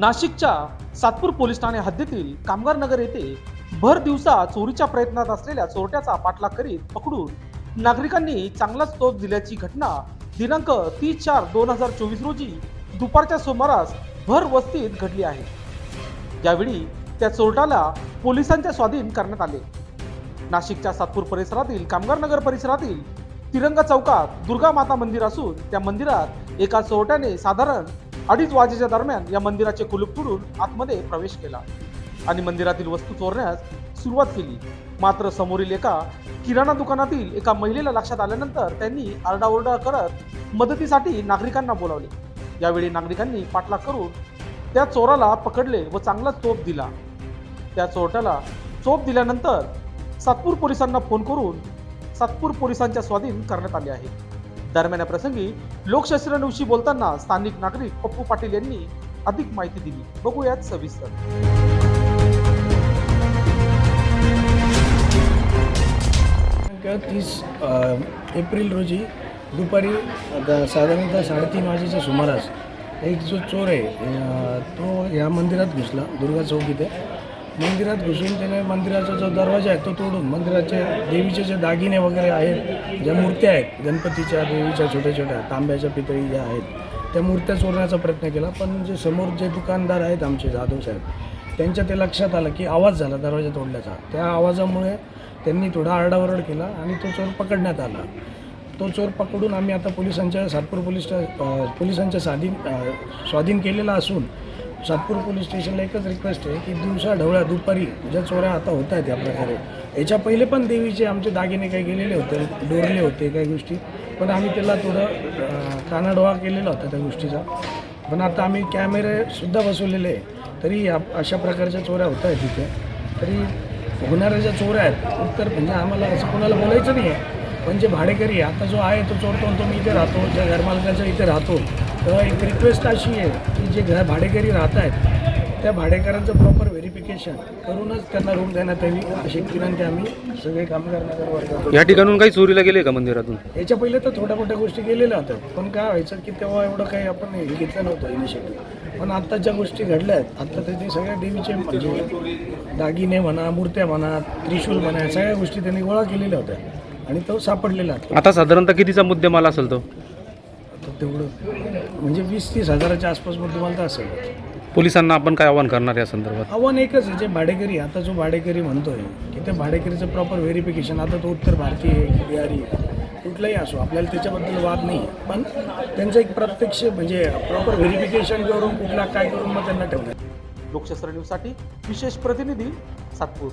नाशिकच्या सातपूर पोलीस ठाणे हद्दीतील कामगार नगर येथे भर दिवसा चोरीच्या प्रयत्नात असलेल्या चोरट्याचा पाठलाग करीत पकडून नागरिकांनी चांगलाच तोप दिल्याची घटना दिनांक तीस चार दोन हजार चोवीस रोजी दुपारच्या सुमारास भर वस्तीत घडली आहे. यावेळी त्या चोरट्याला पोलिसांच्या स्वाधीन करण्यात आले. नाशिकच्या सातपूर परिसरातील कामगार नगर परिसरातील तिरंगा चौकात दुर्गा माता मंदिर असून त्या मंदिरात एका चोरट्याने साधारण अडीच वाजेच्या दरम्यान या मंदिराचे कुलूप तुडून आतमध्ये प्रवेश केला आणि मंदिरातील वस्तू चोरण्यास सुरुवात केली. मात्र समोरील एका किराणा दुकानातील एका महिलेला लक्षात आल्यानंतर त्यांनी आरडाओरडा करत मदतीसाठी नागरिकांना बोलावले. यावेळी नागरिकांनी पाठलाग करून त्या चोराला पकडले व चांगला चोप दिला. त्या चोरट्याला चोप दिल्यानंतर सातपूर पोलिसांना फोन करून सातपूर पोलिसांच्या स्वाधीन करण्यात आले आहे. दरम्यान या प्रसंगी लोकशास्त्र दिवशी बोलताना स्थानिक नागरिक पप्पू पाटील यांनी अधिक माहिती दिली. बघूयात सविस्तर. तीस एप्रिल रोजी दुपारी साधारणतः साडेतीन वाजेच्या सुमारास एक जो चोर आहे तो या मंदिरात घुसला दुर्गा चौक इथे. मंदिरात घुसून त्याने मंदिराचा जो दरवाजा आहे तो तोडून मंदिराचे देवीचे जे दागिने वगैरे आहेत ज्या मूर्त्या आहेत गणपतीच्या देवीच्या छोट्या छोट्या तांब्याच्या पितळी ज्या आहेत त्या मूर्त्या चोरण्याचा प्रयत्न केला. पण जे समोर जे दुकानदार आहेत आमचे जाधव साहेब त्यांच्या ते लक्षात आलं की आवाज झाला दरवाजा तोडल्याचा त्या आवाजामुळे त्यांनी थोडा आरडाओरड केला आणि तो चोर पकडण्यात आला. तो चोर पकडून आम्ही आता पोलिसांच्या सातपूर पोलीस पोलिसांच्या स्वाधीन स्वाधीन केलेला असून सातपूर पोलीस स्टेशनला एकच रिक्वेस्ट आहे की दिवसा ढवळ्या दुपारी ज्या चोऱ्या आता होत आहेत या प्रकारे. याच्या पहिले पण देवीचे आमचे दागिने काही गेलेले होते डोरले होते काही गोष्टी पण आम्ही त्याला थोडं कानाडोळा केलेला होता त्या गोष्टीचा. पण आता आम्ही कॅमेरेसुद्धा बसवलेले आहे तरी या अशा प्रकारच्या चोऱ्या होत आहेत तिथे तरी होणाऱ्या ज्या चोऱ्या आहेत उत्तर म्हणजे आम्हाला असं कोणाला बोलायचं नाही आहे पण जे भाडेकरी आहे आता जो आहे तो चोरतो तो मी इथे राहतो ज्या घरमालकाच्या इथे राहतो तर एक रिक्वेस्ट अशी आहे की जे घर भाडेकरी राहत आहेत त्या भाडेकरांचं प्रॉपर व्हेरिफिकेशन करूनच त्यांना रूम देण्यात यावी अशी विनंती आम्ही सगळे कामगार नगर वर्गाकडून या ठिकाणून काही चोरीला गेले का मंदिरातून? याच्या पहिले तर थोड्या मोठ्या गोष्टी गेलेल्या होत्या पण काय व्हायचं की तेव्हा एवढं काही आपण हे घेतलं नव्हतं इनिशिएटिव्ह पण आता ज्या गोष्टी घडल्या आहेत आता तर ते सगळ्या देवीचे म्हणजे दागिने म्हणा मूर्त्या म्हणा त्रिशूल म्हणा सगळ्या गोष्टी त्यांनी गोळा केलेल्या होत्या. आणि तो सापडलेला आहे. आता साधारणतः कितीचा मुद्देमाल असेल तो? तर तेवढं म्हणजे वीस तीस हजाराच्या आसपास तुम्हाला तर असेल पोलिसांना आपण काय आवाहन करणार या संदर्भात? आव्हान एकच आहे जे भाडेकरी आता जो भाडेकरी म्हणतोय की त्या भाडेकरीचं प्रॉपर व्हेरिफिकेशन आता तो उत्तर भारतीय आहे की बिहारी आहे. कुठलाही असो आपल्याला त्याच्याबद्दल वाद नाही पण त्यांचं एक प्रत्यक्ष म्हणजे प्रॉपर व्हेरिफिकेशन करून कुठला काय करून मग त्यांना ठेवणार लोकशास्त्र न्यूजसाठी विशेष प्रतिनिधी सातपूर.